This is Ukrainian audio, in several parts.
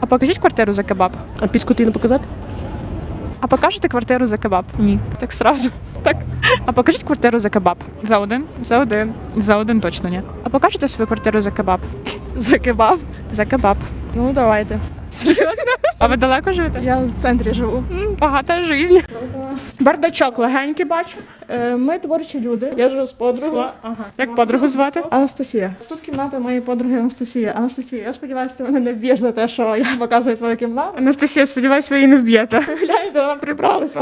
А покажіть квартиру за кебаб. А піскоти не показати? А покажете квартиру за кебаб? Ні. Так сразу. Так. А покажіть квартиру за кебаб. За один? За один. За один точно ні. А покажете свою квартиру за кебаб? За кебаб? За кебаб. Ну давайте. Серйозно? А ви далеко живете? Я в центрі живу. М, Багата жизнь. Бардачок легенький бачу. Е, ми творчі люди. Я живу з подругою. Ага. Як подругу звати? Анастасія. Тут кімната моєї подруги Анастасія. Анастасія, я сподіваюся, ти мене не вб'єш за те, що я показую твою кімнату. Анастасія, сподіваюсь, ви її не вб'єте. Гляньте, вона прибралась.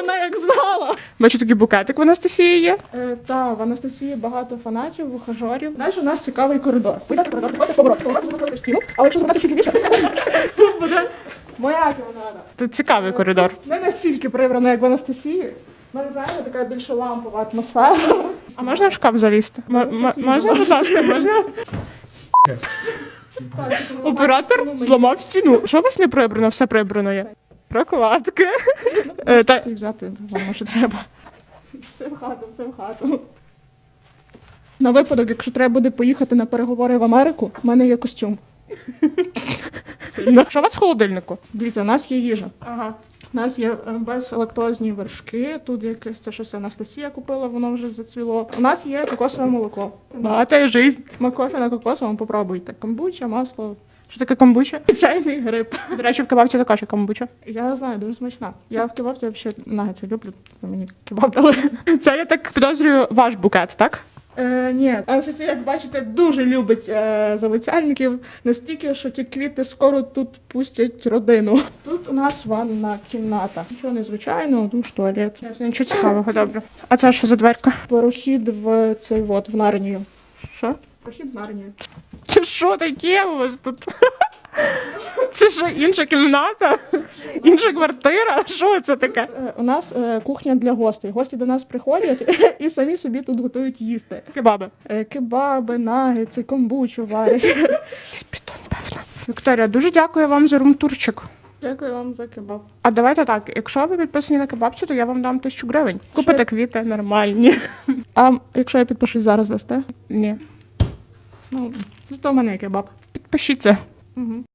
Вона як знала. Бачу, такий букетик в Анастасії є. Е, та, в Анастасії багато фанатів, ухажорів. Далі у нас цікавий коридор. Ви так коридор, поворот, поворот, заходите в стіну, але якщо зробити чуть лівіше, тут буде моя кімната. Тут цікавий коридор. Не настільки прибрана, як в Анастасії. У мене знаєте, така більше лампова атмосфера. А можна в шкаф залізти? Можна, будь ласка, можна? Оператор зламав стіну. Що у вас не прибрано? Все прибрано є. Прокладки. Е, Та взяти вам може треба. Все в хату, все в хату. На випадок, якщо треба буде поїхати на переговори в Америку, в мене є костюм. Сильно. Що у вас в холодильнику? Дивіться, у нас є їжа. Ага. У нас є е, безлактозні вершки. Тут якесь це щось Анастасія купила, воно вже зацвіло. У нас є кокосове молоко. Багата жизнь. Макофі на кокосовому попробуйте. Камбуча, масло, Що таке комбуча? чайний гриб. До речі, в кебабці також є комбуча. Я знаю, дуже смачна. Я в кебабці взагалі нагетси люблю. Мені кебаб дали. Це я так підозрюю ваш букет, так? Е, ні, Анастасія, як бачите, дуже любить е, залицяльників, настільки, що ті квіти скоро тут пустять родину. Тут у нас ванна кімната. Нічого незвичайного, душ, туалет. Нічого цікавого, добре. А це що за дверка? Прохід в цей от, в Нарнію. Що? Прохід в Нарнію. Це що таке у вас тут? Це що, інша кімната? Інша квартира? Що це таке? Е, у нас е, кухня для гостей. Гості до нас приходять і самі собі тут готують їсти. Кебаби. Е, кебаби, нагетси, комбучу варять. Спітон, певно. Вікторія, дуже дякую вам за румтурчик. Дякую вам за кебаб. А давайте так, якщо ви підписані на кебабцю, то я вам дам тисячу гривень. Купите квіти нормальні. А якщо я підпишусь зараз, дасте? Ні. Ну, зато в мене є кебаб. Підпишіться. Угу.